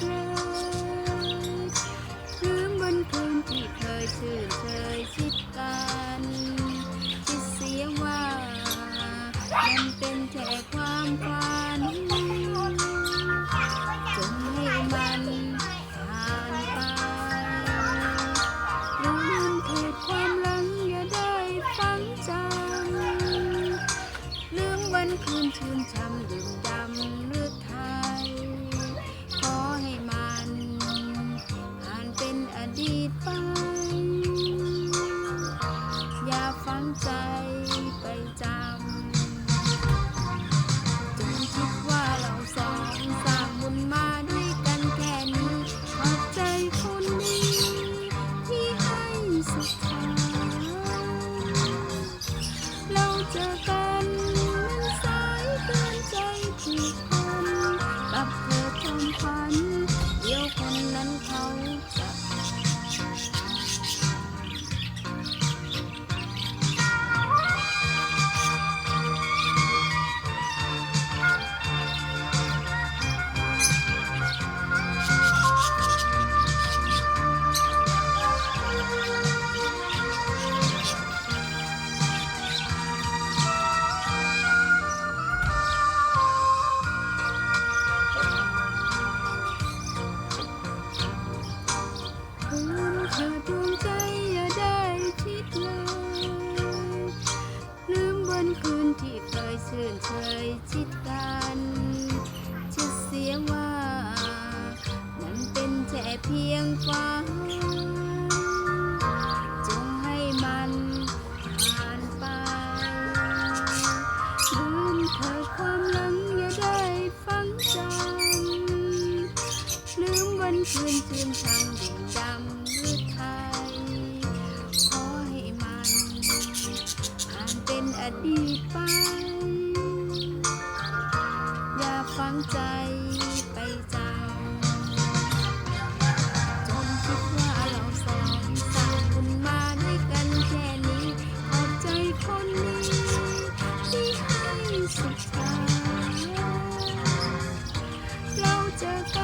คืนบนคืนที่เคยชื่นเคยชิด ที่เคยชื่นเคยชิดกันจะเสียว่า นั้นเป็นแค่เพียงฝันจงให้มันผ่านไปลืมเธอความหลังอย่าได้ฟังจำลืมวันคืนคืนทางดี ดีไป อย่าฟังใจไปจังจงคิดว่าเราสองสร้างคนมาด้วยกันแค่นี้ขอบใจคนนี้ที่ให้สุดใจเราเจอกัน